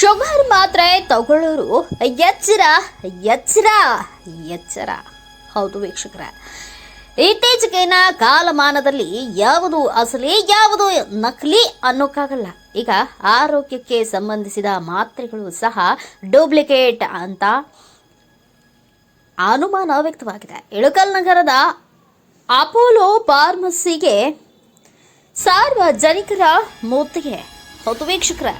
Sugar ಮಾತ್ರೆ ತಗೊಳ್ಳೋರು, ಎಚ್ಚರ ಎಚ್ಚರ ಎಚ್ಚರ. ಹೌದು ವೀಕ್ಷಕರ. ಇತ್ತೀಚೆಗಿನ ಕಾಲಮಾನದಲ್ಲಿ ಯಾವುದು ಅಸಲಿ, ಯಾವುದು ನಕಲಿ ಅನ್ನೋಕ್ಕಾಗಲ್ಲ. ಈಗ ಆರೋಗ್ಯಕ್ಕೆ ಸಂಬಂಧಿಸಿದ ಮಾತ್ರೆಗಳು ಸಹ ಡೂಪ್ಲಿಕೇಟ್ ಅಂತ ಅನುಮಾನ ವ್ಯಕ್ತವಾಗಿದೆ. ಇಳಕಲ್ ನಗರದ ಅಪೋಲೋ ಫಾರ್ಮಸಿಗೆ ಸಾರ್ವಜನಿಕರ ಮೂರ್ತಿಗೆ ಹೌದು ವೀಕ್ಷಕರ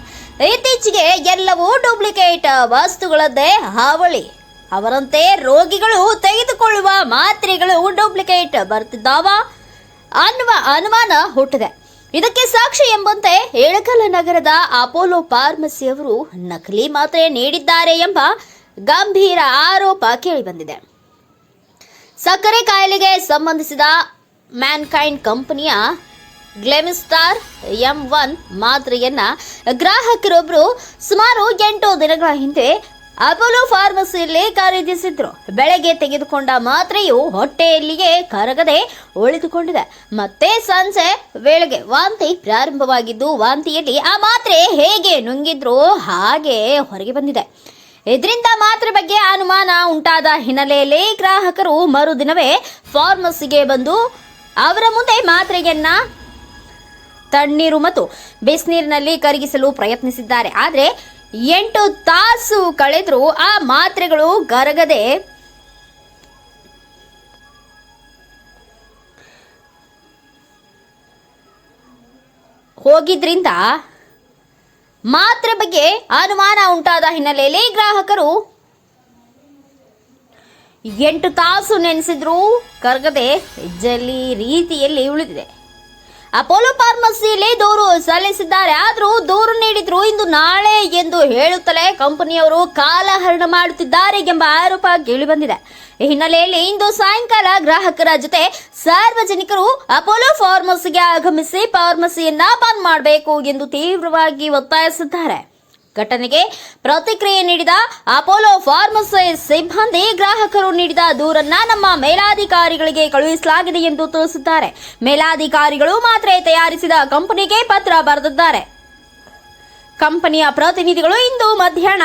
ಇತ್ತೀಚೆಗೆ ಎಲ್ಲವೂ ಡೂಪ್ಲಿಕೇಟ್ ವಸ್ತುಗಳದ್ದೇ ಹಾವಳಿ. ಅವರಂತೆ ರೋಗಿಗಳು ತೆಗೆದುಕೊಳ್ಳುವ ಮಾತ್ರೆಗಳು ಡೂಪ್ಲಿಕೇಟ್ ಬರ್ತಿದ್ದಾವ? ಅನ್ನುವ ಅನುಮಾನ ಹುಟ್ಟಿದೆ. ಇದಕ್ಕೆ ಸಾಕ್ಷಿ ಎಂಬಂತೆ ಇಳಕಲ ನಗರದ ಅಪೋಲೋ ಫಾರ್ಮಸಿಯವರು ನಕಲಿ ಮಾತ್ರೆ ನೀಡಿದ್ದಾರೆ ಎಂಬ ಗಂಭೀರ ಆರೋಪ ಕೇಳಿಬಂದಿದೆ. ಸಕ್ಕರೆ ಕಾಯಿಲೆಗೆ ಸಂಬಂಧಿಸಿದ ಮ್ಯಾನ್ಕೈಂಡ್ ಕಂಪನಿಯ ಗ್ಲೆಮಿಸ್ಟಾರ್ ಎಂ ಒನ್ ಮಾತ್ರೆಯನ್ನ ಗ್ರಾಹಕರೊಬ್ಬರು ಸುಮಾರು ಎಂಟು ದಿನಗಳ ಹಿಂದೆ ಅಪೋಲೋ ಫಾರ್ಮಸಿಯಲ್ಲಿ ಖರೀದಿಸಿದ್ರು. ಬೆಳಗ್ಗೆ ತೆಗೆದುಕೊಂಡ ಮಾತ್ರೆಯು ಹೊಟ್ಟೆಯಲ್ಲಿಯೇ ಕರಗದೆ ಉಳಿದುಕೊಂಡಿದೆ. ಮತ್ತೆ ಸಂಜೆ ವೇಳೆಗೆ ವಾಂತಿ ಪ್ರಾರಂಭವಾಗಿದ್ದು ವಾಂತಿಯಲ್ಲಿ ಆ ಮಾತ್ರೆ ಹೇಗೆ ನುಂಗಿದ್ರೋ ಹಾಗೆ ಹೊರಗೆ ಬಂದಿದೆ. ಇದರಿಂದ ಮಾತ್ರೆ ಬಗ್ಗೆ ಅನುಮಾನ ಉಂಟಾದ ಹಿನ್ನೆಲೆಯಲ್ಲಿ ಗ್ರಾಹಕರು ಮರುದಿನವೇ ಫಾರ್ಮಸಿಗೆ ಬಂದು ಅವರ ಮುಂದೆ ಮಾತ್ರೆಯನ್ನ ತಣ್ಣೀರು ಮತ್ತು ಬಿಸಿನೀರಿನಲ್ಲಿ ಕರಗಿಸಲು ಪ್ರಯತ್ನಿಸಿದ್ದಾರೆ. ಆದರೆ ಎಂಟು ತಾಸು ಕಳೆದರೂ ಆ ಮಾತ್ರೆಗಳು ಕರಗದೆ ಹೋಗಿದ್ರಿಂದ ಮಾತ್ರೆ ಬಗ್ಗೆ ಅನುಮಾನ ಉಂಟಾದ ಹಿನ್ನೆಲೆಯಲ್ಲಿ ಗ್ರಾಹಕರು ಎಂಟು ತಾಸು ನೆನೆಸಿದ್ರೂ ಕರಗದೆ ಜಲ್ಲಿ ರೀತಿಯಲ್ಲಿ ಉಳಿದಿದೆ. ಅಪೋಲೋ ಫಾರ್ಮಸಿಯಲ್ಲಿ ದೂರು ಸಲ್ಲಿಸಿದ್ದಾರೆ. ಆದರೂ ದೂರು ನೀಡಿದ್ರು ಇಂದು ನಾಳೆ ಎಂದು ಹೇಳುತ್ತಲೇ ಕಂಪನಿಯವರು ಕಾಲಹರಣ ಮಾಡುತ್ತಿದ್ದಾರೆ ಎಂಬ ಆರೋಪ ಕೇಳಿಬಂದಿದೆ. ಈ ಹಿನ್ನೆಲೆಯಲ್ಲಿ ಇಂದು ಸಾಯಂಕಾಲ ಗ್ರಾಹಕರ ಜೊತೆ ಸಾರ್ವಜನಿಕರು ಅಪೋಲೋ ಫಾರ್ಮಸಿಗೆ ಆಗಮಿಸಿ ಫಾರ್ಮಸಿಯನ್ನ ಬಂದ್ ಮಾಡಬೇಕು ಎಂದು ತೀವ್ರವಾಗಿ ಒತ್ತಾಯಿಸಿದ್ದಾರೆ. ಘಟನೆಗೆ ಪ್ರತಿಕ್ರಿಯೆ ನೀಡಿದ ಅಪೋಲೋ ಫಾರ್ಮಸಿ ಸಿಬ್ಬಂದಿ ಗ್ರಾಹಕರು ನೀಡಿದ ದೂರನ್ನ ನಮ್ಮ ಮೇಲಾಧಿಕಾರಿಗಳಿಗೆ ಕಳುಹಿಸಲಾಗಿದೆ ಎಂದು ತಿಳಿಸಿದ್ದಾರೆ. ಮೇಲಾಧಿಕಾರಿಗಳು ಮಾತ್ರ ತಯಾರಿಸಿದ ಕಂಪನಿಗೆ ಪತ್ರ ಬರೆದಿದ್ದಾರೆ. ಕಂಪನಿಯ ಪ್ರತಿನಿಧಿಗಳು ಇಂದು ಮಧ್ಯಾಹ್ನ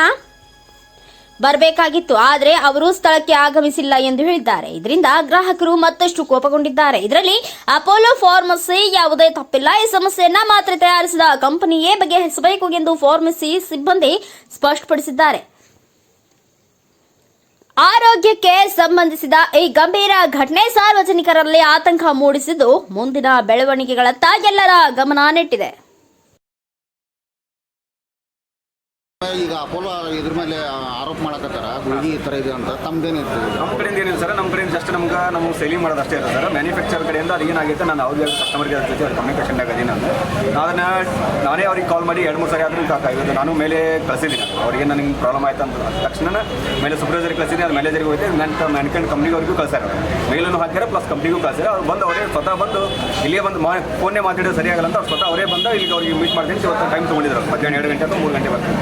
ಬರಬೇಕಾಗಿತ್ತು. ಆದರೆ ಅವರು ಸ್ಥಳಕ್ಕೆ ಆಗಮಿಸಿಲ್ಲ ಎಂದು ಹೇಳಿದ್ದಾರೆ. ಇದರಿಂದ ಗ್ರಾಹಕರು ಮತ್ತಷ್ಟು ಕೋಪಗೊಂಡಿದ್ದಾರೆ. ಇದರಲ್ಲಿ ಅಪೋಲೋ ಫಾರ್ಮಸಿ ಯಾವುದೇ ತಪ್ಪಿಲ್ಲ. ಈ ಸಮಸ್ಯೆಯನ್ನ ಮಾತ್ರ ತಯಾರಿಸಿದ ಕಂಪನಿಯೇ ಬಗೆಹರಿಸಬೇಕು ಎಂದು ಫಾರ್ಮಸಿ ಸಿಬ್ಬಂದಿ ಸ್ಪಷ್ಟಪಡಿಸಿದ್ದಾರೆ. ಆರೋಗ್ಯಕ್ಕೆ ಸಂಬಂಧಿಸಿದ ಈ ಗಂಭೀರ ಘಟನೆ ಸಾರ್ವಜನಿಕರಲ್ಲಿ ಆತಂಕ ಮೂಡಿಸಿದ್ದು ಮುಂದಿನ ಬೆಳವಣಿಗೆಗಳತ್ತ ಎಲ್ಲರ ಗಮನ ನೆಟ್ಟಿದೆ. ಈಗ ಅಪೋಲೋ ಇದ್ರ ಮೇಲೆ ಆರೋಪ ಮಾಡಕತ್ತಾರ, ಗುಳಿಗೆ ಈ ಥರ ಇದೆ ಅಂತ. ತಮ್ದೇನಿತ್ತು ನಮ್ಮ ಕಡೆಯಿಂದ ಏನಿಲ್ಲ ಸರ್ ನಮ್ಮ ಕಡೆಯಿಂದ ಜಸ್ಟ್ ನಮ್ಗೆ ನಾವು ಸೇಲಿಂಗ್ ಮಾಡೋದು ಅಷ್ಟೇ ಇರೋದ್ರ ಸರ್. ಮ್ಯಾನುಫ್ಯಾಕ್ಚರ್ ಕಡೆಯಿಂದ ಅದು ಏನಾಗುತ್ತೆ ನಾನು ಅವ್ರಿಗೆ ಕಸ್ಟಮರ್ಗೆ ಜೊತೆ ಅವ್ರ ಕಮ್ಯುನಿಕೇಷನ್ದಾಗ ಅಂತ ನಾನು. ನಾನೇ ಅವ್ರಿಗೆ ಕಾಲ್ ಮಾಡಿ ಎರಡು ಮೂರು ಸರಿ ಆದ್ರೂ ಇವತ್ತು ನಾನು ಮೇಲೆ ಕಳಿಸಿದ್ದೀನಿ ಅವ್ರಿಗೆ ನನಗೆ ಪ್ರಾಬ್ಲಮ್ ಆಯ್ತು ಅಂತ ತಕ್ಷಣ ಮೇಲೆ ಸೂಪರ್ವೈಸರ್ಗೆ ಕಳಿಸಿದ್ದೀನಿ ಅದು ಮ್ಯಾನೇಜರ್ಗೆ ಹೋಯ್ತು. ನನ್ನ ಮ್ಯಾನ್ಕಂಡ್ ಕಂಪ್ನಿಗೆ ಅವ್ರಿಗೂ ಕಳ್ಸಾರ ಮೇಲೂ ಹಾಕ್ಯಾರ ಪ್ಲಸ್ ಕಂಪ್ನಿಗೂ ಕಳ್ಸಾರ ಅವ್ರು ಬಂದು ಅವರೇ ಸ್ವತಃ ಬಂದು ಇಲ್ಲಿಯೇ ಬಂದು ಮಾ ಫೋನೇ ಮಾತಾಡೋದು ಸರಿಯಾಗಲ್ಲ ಅಂತ ಅವ್ರು ಸ್ವತಃ ಅವರೇ ಬಂದು ಇಲ್ಲಿಗೆ ಅವ್ರಿಗೆ ಮೀಟ್ ಮಾಡ್ತೀನಿ. ಇವತ್ತು ಟೈಮ್ ತೊಗೊಂಡಿದ್ರು ಮಧ್ಯಾಹ್ನ ಎರಡು ಗಂಟೆ ಅಥವಾ ಮೂರು ಗಂಟೆ ಬರ್ತೀನಿ.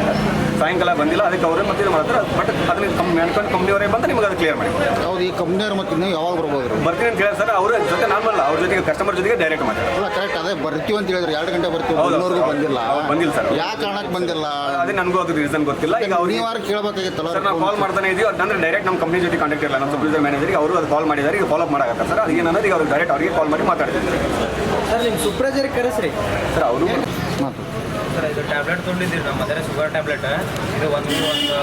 ಸಾಯಂಕಾಲ ಬಂದಿಲ್ಲ ಅದಕ್ಕೆ ಅವರೇ ಮತ್ತೆ ಇದು ಮಾಡ್ತಾರೆ. ಬಟ್ ಅದನ್ನ ಕಮ್ ಮ್ಯಾನ್ಕಂಡ್ ಕಂಪ್ನಿಯವರೇ ಬಂದು ನಿಮಗೆ ಅದು ಕ್ಲಿಯರ್ ಮಾಡಿ. ಹೌದು ಈ ಕಂಪ್ನಿಯವ್ರು ಮತ್ತೆ ಯಾವಾಗ ಬರ್ಬೋದು ಬರ್ತೀನಿ ಅಂತ ಹೇಳಿ ಸರ್ ಅವ್ರ ಜೊತೆ ನಾನು ಬರಲ್ಲ ಅವ್ರ ಜೊತೆಗೆ ಕಸ್ಟಮರ್ ಜೊತೆಗೆ ಡೈರೆಕ್ಟ್ ಮಾತಾಡಿ. ಅಲ್ಲ ಕರೆಕ್ಟ್ ಅದೇ ಬರ್ತೀವಿ ಅಂತ ಹೇಳಿದ್ರು ಎರಡು ಗಂಟೆ ಬರ್ತೀವಿ. ಇನ್ನೂರ್ಗೂ ಬಂದಿಲ್ಲ. ಬಂದಿಲ್ಲ ಸರ್. ಯಾವ ಕಾರಣಕ್ಕೆ ಬಂದಿಲ್ಲ? ಅದೇ ನನಗೂ ಅದು ರೀಸನ್ ಗೊತ್ತಿಲ್ಲ. ಈಗ ಅವ್ರು ನೀವಾರ ಕೇಳಬೇಕಾಗಿತ್ತಲ್ಲ ಸರ್ ನಾವು ಕಾಲ್ ಮಾಡ್ತಾನೆ ಇದೀವಿ. ಅಂದ್ರೆ ಡೈರೆಕ್ಟ್ ನಮ್ಮ ಕಂಪ್ನಿ ಜೊತೆ ಕಾಂಟ್ಯಾಕ್ಟ್ ಇರಲ್ಲ ನಮ್ಮ ಸೂಪರ್ವೈಸರ್ ಮ್ಯಾನೇಜರ್ಗೆ ಅವರು ಅದು ಕಾಲ್ ಮಾಡಿದಾರೆ ಈಗ ಫಾಲೋ ಮಾಡಾಕತ್ತಾರೆ ಸರ್? ಅದಕ್ಕೆ ನಾನು ಈಗ ಅವ್ರಿಗೆ ಡೈರೆಕ್ಟ್ ಅವರಿಗೆ ಕಾಲ್ ಮಾಡಿ ಮಾತಾಡ್ತೀನಿ ಸರ್ ನಿಮ್ಮ ಸೂಪರ್ವೈಸರ್ ಕರೆಸ್ರಿ. ಸರ್ ಅವರು ಮಾತು ಸರ್ ಇದು ಟ್ಯಾಬ್ಲೆಟ್ ತೊಗೊಂಡಿದ್ದೀರಿ ನಮ್ಮ ಮದರೆ ಶುಗರ್ ಟ್ಯಾಬ್ಲೆಟ್ ಇದು ಒಂದು ಒಂದು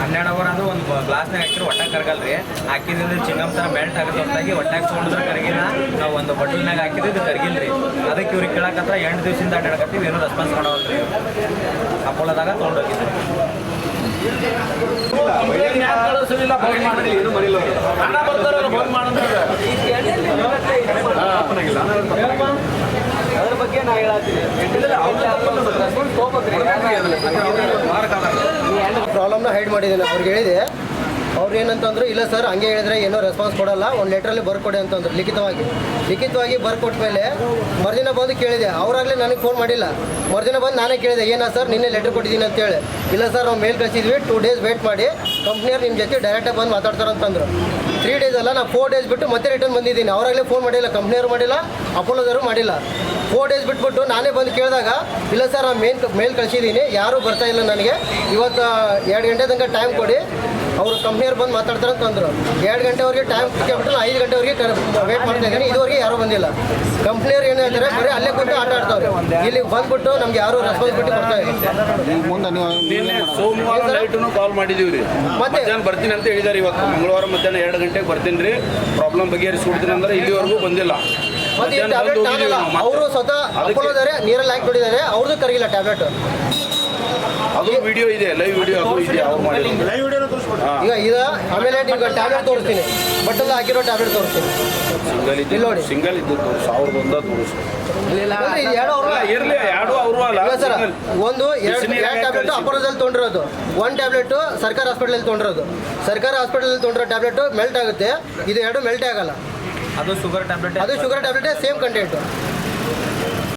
ಹನ್ನೆರಡು ಅವರ್ ಅದು ಒಂದು ಗ್ಲಾಸ್ನಾಗ ಹಾಕಿದ್ರೆ ಹೊಟ್ಟೆ ಕರಗಲ್ರಿ. ಹಾಕಿದ್ರೆ ಚಿಂಗಮ್ ಥರ ಮೆಲ್ಟ್ ಆಗುತ್ತೆ ಹೊತ್ತಾಗಿ ಹೊಟ್ಟೆಗೆ ತೊಗೊಂಡ್ರೆ ಕರಗಿಲ್ಲ. ನಾವು ಒಂದು ಬಟ್ಲಿನಾಗ ಹಾಕಿದ್ರೆ ಇದು ಕರಗಿಲ್ರಿ. ಅದಕ್ಕೆ ಇವ್ರಿಗೆ ಕೇಳಕತ್ರ ಎಂಟು ದಿವಸದಿಂದ ಅಡ್ಡಾಡಕತ್ತೀವಿ ಏನೂ ರೆಸ್ಪಾನ್ಸ್ ಮಾಡೋಲ್ರಿ ಅಪೋಲೋದಾಗ ತೊಗೊಂಡೋಗಿದ್ರಿ ಏನು ಮಾಡಿಲ್ಲ ನಾ ಪ್ರಾಬ್ಲಮ್ನ ಹೈಡ್ ಮಾಡಿದ್ದೀನಿ ಅವ್ರಿಗೆ ಹೇಳಿದೆ. ಅವ್ರು ಏನಂತಂದ್ರು ಇಲ್ಲ ಸರ್, ಹಂಗೆ ಹೇಳಿದ್ರೆ ಏನೋ ರೆಸ್ಪಾನ್ಸ್ ಕೊಡಲ್ಲ, ಒಂದು ಲೆಟ್ರಲ್ಲಿ ಬರ್ಕೊಡಿ ಅಂತಂದ್ರು, ಲಿಖಿತವಾಗಿ. ಲಿಖಿತವಾಗಿ ಬರ್ಕೊಟ್ಟ ಮೇಲೆ ಮರುದಿನ ಬಂದು ಕೇಳಿದೆ, ಅವರಾಗಲೇ ನನಗೆ ಫೋನ್ ಮಾಡಿಲ್ಲ. ಮರುದಿನ ಬಂದು ನಾನೇ ಕೇಳಿದೆ, ಏನಾ ಸರ್, ನಿನ್ನೆ ಲೆಟ್ರ್ ಕೊಟ್ಟಿದ್ದೀನಿ ಅಂತೇಳಿ ಇಲ್ಲ ಸರ್, ನಾವು ಮೇಲ್ ಕಳಿಸಿದ್ವಿ ಟೂ ಡೇಸ್ ವೇಟ್ ಮಾಡಿ ಕಂಪ್ನಿಯವ್ರು ನಿಮ್ಮ ಜೊತೆ ಡೈರೆಕ್ಟಾಗಿ ಬಂದು ಮಾತಾಡ್ತಾರೆ ಅಂತಂದ್ರು. ತ್ರೀ ಡೇಸ್ ಅಲ್ಲ ನಾನು ಫೋರ್ ಡೇಸ್ ಬಿಟ್ಟು ಮತ್ತೆ ರಿಟರ್ನ್ ಬಂದಿದ್ದೀನಿ. ಅವರಾಗಲೇ ಫೋನ್ ಮಾಡಿಲ್ಲ ಕಂಪ್ನಿಯವರು ಮಾಡಿಲ್ಲ ಅಪೋಲೋದವರು ಮಾಡಿಲ್ಲ. ಫೋರ್ ಡೇಸ್ ಬಿಟ್ಬಿಟ್ಟು ನಾನೇ ಬಂದು ಕೇಳಿದಾಗ, ಇಲ್ಲ ಸರ್ ನಾನು ಮೇಲ್ ಮೇಲ್ ಕಳಿಸಿದ್ದೀನಿ, ಯಾರೂ ಬರ್ತಾ ಇಲ್ಲ ನನಗೆ. ಇವತ್ತು ಎರಡು ಗಂಟೆ ತನಕ ಟೈಮ್ ಕೊಡಿ ಅವರು ಕಂಪ್ನಿಯವ್ರು ಬಂದು ಮಾತಾಡ್ತಾರೆ ಅಂತಂದ್ರು ಎರಡು ಗಂಟೆವರೆಗೆ ಟೈಮ್ ಕೇಳ್ಬಿಟ್ಟು ನಾನು ಐದು ಗಂಟೆವರೆಗೆ ವೇಟ್ ಮಾಡ್ತಾ ಇದ್ದೀನಿ. ಇದುವರೆಗೆ ಯಾರೂ ಬಂದಿಲ್ಲ. ಕಂಪ್ನಿಯವ್ರು ಏನು ಹೇಳ್ತಾರೆ ಬರೀ ಅಲ್ಲೇ ಕೂತು ಆಟ ಆಡ್ತಾವ್ರೆ ಇಲ್ಲಿ ಬಂದ್ಬಿಟ್ಟು ನಮ್ಗೆ ಯಾರು ರೆಸ್ಪಾನ್ಸಿಬಿಲಿಟಿ ಕೊಡ್ತಾ ಇಲ್ಲ. ಕಾಲ್ ಮಾಡಿದೀವಿ ರೀ. ಮತ್ತೆ? ಮಧ್ಯಾಹ್ನ ಬರ್ತೀನಿ ಅಂತ ಹೇಳಿದಾರೆ ಇವತ್ತು. ಮಂಗಳವಾರ ಮಧ್ಯಾಹ್ನ ಎರಡು ಗಂಟೆಗೆ ಬರ್ತೀನಿ ರೀ. ಪ್ರಾಬ್ಲಮ್ ಬಗೆಹರಿಸ್ಕೊಡ್ತೀನಿ ಅಂದ್ರೆ ಇಲ್ಲಿವರೆಗೂ ಬಂದಿಲ್ಲ. ಅವರು ಸ್ವತಃ ಅಪೋಲೋದರೆ ನೀರಲ್ಲಿ ಹಾಕಿ ಬಿಟ್ಟಿದ್ದಾರೆ. ಅವ್ರದ್ದು ಕರಗಿಲ್ಲ ಟ್ಯಾಬ್ಲೆಟ್ ಅದು ವಿಡಿಯೋ ಇದೆ ಲೈವ್ ವಿಡಿಯೋ ಅದು ಇದೆ ಅವ್ರು ಮಾಡಿರೋದು. ಈಗ ಇದು ಆಮೇಲೆ ನಿಮ್ಗೆ ಟ್ಯಾಬ್ಲೆಟ್ ತೋರಿಸ್ತೀನಿ. ಬಟ್ಟೆಲ್ಲ ಹಾಕಿರೋ ಟ್ಯಾಬ್ಲೆಟ್ ತೋರಿಸ್ತೀನಿ. ಸಿಂಗಲ್ ಇದ್ದು ನೋಡಿ. ಸಿಂಗಲ್ ಇದ್ದು ಸಾವಿರದ ಒಂದ ಎರಡು ಎರಡು ಅವರು ಅಲ್ಲ ಸರ್ ಒಂದು ಎರಡು ಎರಡು ಟ್ಯಾಬ್ಲೆಟ್ ಕಳ್ಸಿ. ಅಪೋಲೋದಲ್ಲಿ ತೊಗೊಂಡಿರೋದು ಒಂದು ಟ್ಯಾಬ್ಲೆಟ್ ಸರ್ಕಾರ ಹಾಸ್ಪಿಟಲಲ್ಲಿ ತೊಗೊಂಡಿರೋದು ಸರ್ಕಾರ ಹಾಸ್ಪಿಟಲಲ್ಲಿ ತೊಗೊಂಡಿರೋ ಟ್ಯಾಬ್ಲೆಟ್ ಮೆಲ್ಟ್ ಆಗುತ್ತೆ. ಇದು ಎರಡು ಮೆಲ್ಟ್ ಆಗಲ್ಲ. ಅದು ಶುಗರ್ ಟ್ಯಾಬ್ಲೆಟ್ ಅದು ಶುಗರ್ ಟ್ಯಾಬ್ಲೆಟ್ ಸೇಮ್ ಕಂಟೆಂಟ್